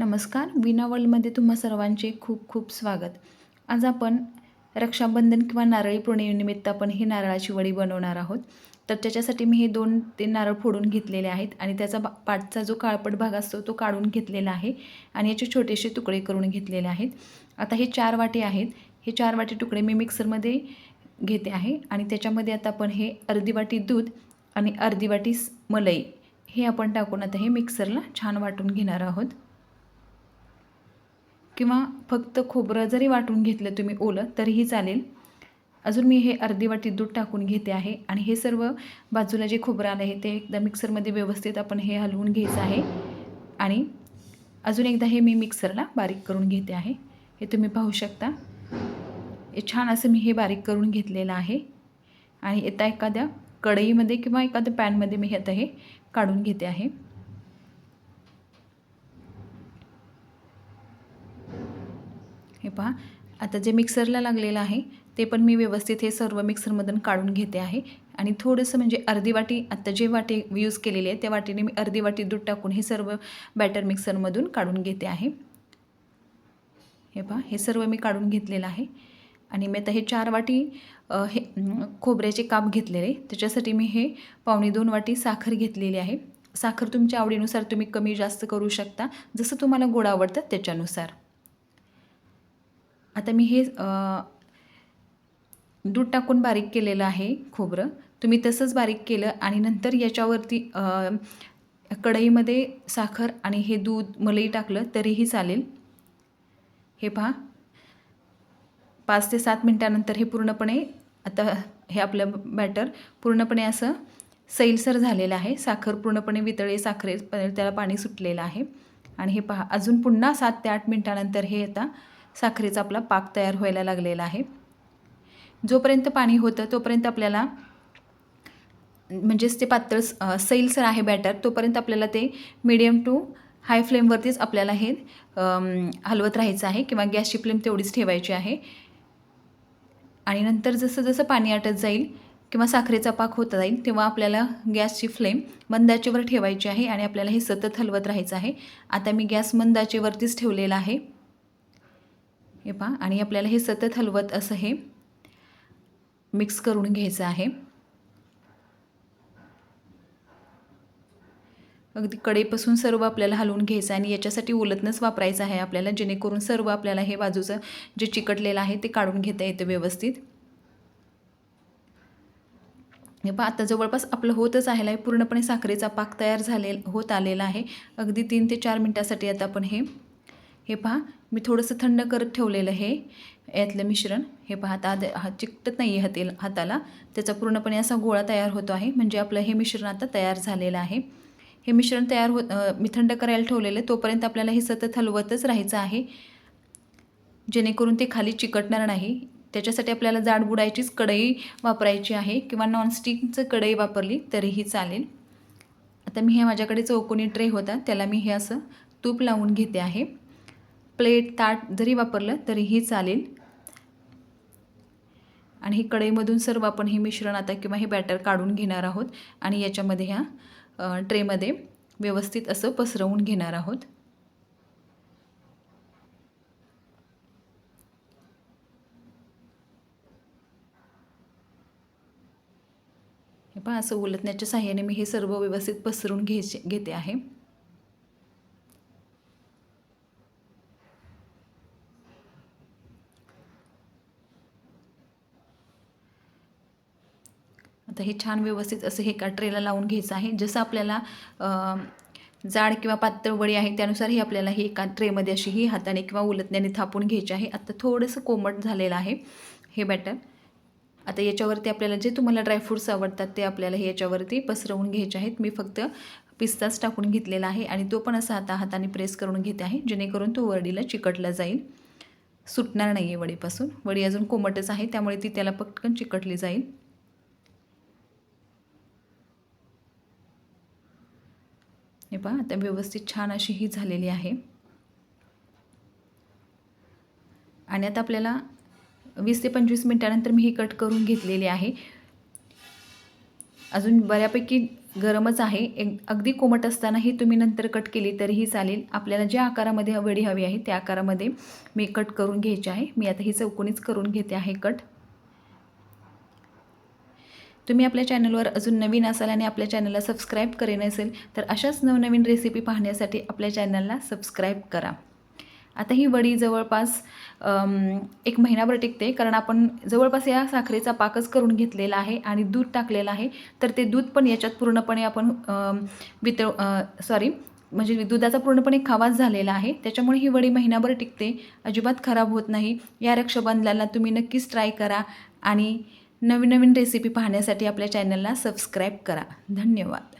नमस्कार विना वर्ल्डमध्ये तुम्हा सर्वांचे खूप खूप स्वागत. आज आपण रक्षाबंधन किंवा नारळी पौर्णिमेनिमित्त आपण ही नारळाची वडी बनवणार आहोत. तर त्याच्यासाठी मी हे दोन ते नारळ फोडून घेतलेले आहेत आणि त्याचा बा पाठचा जो काळपट भाग असतो तो काढून घेतलेला आहे आणि याचे छोटेसे तुकडे करून घेतलेले आहेत. आता हे चार वाटे आहेत. हे चार वाटे तुकडे मी मिक्सरमध्ये घेते आहे आणि त्याच्यामध्ये आता आपण हे अर्धी वाटी दूध आणि अर्धी वाटी स- मलई हे आपण टाकून आता हे मिक्सरला छान वाटून घेणार आहोत. किंवा फक्त खोबरं जरी वाटून घेतलं तुम्ही ओलं तरीही चालेल. अजून मी हे अर्धी वाटी दूध टाकून घेते आहे. आणि हे सर्व बाजूला जे खोबरं आलं आहे ते एकदा मिक्सरमध्ये व्यवस्थित आपण हे हलवून घ्यायचं आहे. आणि अजून एकदा हे मी मिक्सरला बारीक करून घेते आहे. हे तुम्ही पाहू शकता. हे छान असं मी हे बारीक करून घेतलेलं आहे. आणि आता एखाद्या कढईमध्ये किंवा एखाद्या पॅनमध्ये मी आता हे काढून घेते आहे. हे पहा. आता जे मिक्सरला लागलेलं आहे ते पण मी व्यवस्थित हे सर्व मिक्सरमधून काढून घेते आहे. आणि थोडंसं म्हणजे अर्धी वाटी आत्ता जे वाटी यूज केलेली आहे त्या वाटीने मी अर्धी वाटी दूध टाकून हे सर्व बॅटर मिक्सरमधून काढून घेते आहे. हे पहा हे सर्व मी काढून घेतलेलं आहे. आणि मी आता हे चार वाटी हे खोबऱ्याचे काप घेतलेले त्याच्यासाठी मी हे पावणे दोन वाटी साखर घेतलेली आहे. साखर तुमच्या आवडीनुसार तुम्ही कमी जास्त करू शकता. जसं तुम्हाला गोड आवडतं त्याच्यानुसार. आता मी हे दूध टाकून बारीक केलेलं आहे खोबरं. तुम्ही तसंच बारीक केलं आणि नंतर याच्यावरती कढईमध्ये साखर आणि हे दूध मलई टाकलं तरीही चालेल. हे पहा. पाच ते सात मिनटानंतर हे पूर्णपणे आता हे आपलं बॅटर पूर्णपणे असं सैलसर झालेलं आहे. साखर पूर्णपणे वितळे साखरे त्याला पाणी सुटलेलं आहे. आणि हे पहा अजून पुन्हा सात ते आठ मिनटानंतर हे आता साखरेचा आपला पाक तयार व्हायला लागलेला आहे. जोपर्यंत पाणी होतं तोपर्यंत आपल्याला म्हणजेच ते पातळ सैलसर आहे बॅटर तोपर्यंत आपल्याला ते मिडियम टू हाय फ्लेमवरतीच आपल्याला हे हलवत राहायचं आहे किंवा गॅसची फ्लेम तेवढीच ठेवायची आहे. आणि नंतर जसं जसं पाणी आटत जाईल किंवा साखरेचा पाक होत जाईल तेव्हा आपल्याला गॅसची फ्लेम मंदाचेवर ठेवायची आहे आणि आपल्याला हे सतत हलवत राहायचं आहे. आता मी गॅस मंदाचेवरतीच ठेवलेला आहे. हे पहा आणि आपल्याला हे सतत हलवत असं हे मिक्स करून घ्यायचं आहे. अगदी कडेपासून सर्व आपल्याला हलवून घ्यायचं आहे आणि याच्यासाठी उलटणंच वापरायचं आहे आपल्याला जेणेकरून सर्व आपल्याला हे बाजूचं जे चिकटलेलं आहे ते काढून घेता येतं व्यवस्थित. हे पहा आता जवळपास आपलं होतच आहे पूर्णपणे साखरेचा पाक तयार झाले होत आलेला आहे. अगदी तीन ते चार मिनटासाठी आता आपण हे हे पहा मी थोडंसं थंड करत ठेवलेलं हे यातलं मिश्रण. हे पहा आता आद- हा चिकटत नाही आहे हातील हाताला. त्याचा पूर्णपणे असा गोळा तयार होतो आहे. म्हणजे आपलं हे मिश्रण आता तयार झालेलं आहे. हे मिश्रण तयार होत मी थंड करायला ठेवलेलं. आहे तोपर्यंत आपल्याला हे सतत हलवतच राहायचं आहे. जेणेकरून ते खाली चिकटणार नाही. त्याच्यासाठी आपल्याला जाड बुडायचीच कढई वापरायची आहे किंवा नॉनस्टिकचं कढई वापरली तरीही चालेल. आता मी हे माझ्याकडे चौकोनी ट्रे होता. त्याला मी हे असं तूप लावून घेते आहे. प्लेट ताट जरी वापरलं तरीही चालेल. आणि ही कढईमधून सर्व आपण हे मिश्रण आता किंवा हे बॅटर काढून घेणार आहोत. आणि याच्यामध्ये ह्या ट्रेमध्ये व्यवस्थित असं पसरवून घेणार आहोत. हे पहा असं उलटण्याच्या साह्याने मी हे सर्व व्यवस्थित पसरून घ्यायचे घेते आहे. आता हे छान व्यवस्थित असं हे एका ट्रेला लावून घ्यायचं आहे. जसं आपल्याला जाड किंवा पातळ वडी आहे त्यानुसार ही आपल्याला ही एका ट्रेमध्ये अशी ही हाताने किंवा उलटण्याने थापून घ्यायची आहे. आता थोडंसं कोमट झालेलं आहे हे बॅटर आता याच्यावरती आपल्याला जे तुम्हाला ड्रायफ्रूट्स आवडतात ते आपल्याला हे याच्यावरती पसरवून घ्यायचे आहेत. मी फक्त पिस्ताच टाकून घेतलेला आहे आणि तो पण असा आता हाताने प्रेस करून घेते आहे जेणेकरून तो वडीला चिकटला जाईल. सुटणार नाही आहे वडीपासून. वडी अजून कोमटच आहे त्यामुळे ती त्याला पटकन चिकटली जाईल. हे पहा आता व्यवस्थित छान अशी ही झालेली आहे. आणि आता आपल्याला वीस ते पंचवीस मिनटानंतर मी ही कट करून घेतलेली आहे. अजून बऱ्यापैकी गरमच आहे. एक अगदी कोमट असतानाही तुम्ही नंतर कट केली तरीही चालेल. आपल्याला ज्या आकारामध्ये वडी हवी आहे त्या आकारामध्ये मी कट करून घ्यायची आहे. मी आता ही चौकोनीच करून घेते आहे कट. तुम्ही आपल्या चॅनलवर अजून नवीन असाल आणि आपल्या चॅनलला सबस्क्राईब करे नसेल तर अशाच नवनवीन रेसिपी पाहण्यासाठी आपल्या चॅनलला सबस्क्राईब करा. आता ही वडी जवळपास एक महिनाभर टिकते कारण आपण जवळपास या साखरेचा पाकच करून घेतलेला आहे आणि दूध टाकलेलं आहे तर ते दूध पण याच्यात पूर्णपणे आपण वितळ सॉरी म्हणजे दुधाचा पूर्णपणे खावाच झालेला आहे. त्याच्यामुळे ही वडी महिनाभर टिकते अजिबात खराब होत नाही. या रक्षाबंधनाला तुम्ही नक्कीच ट्राय करा आणि नवीन नवीन रेसिपी पाहण्यासाठी आपल्या चॅनलला सबस्क्राईब करा. धन्यवाद.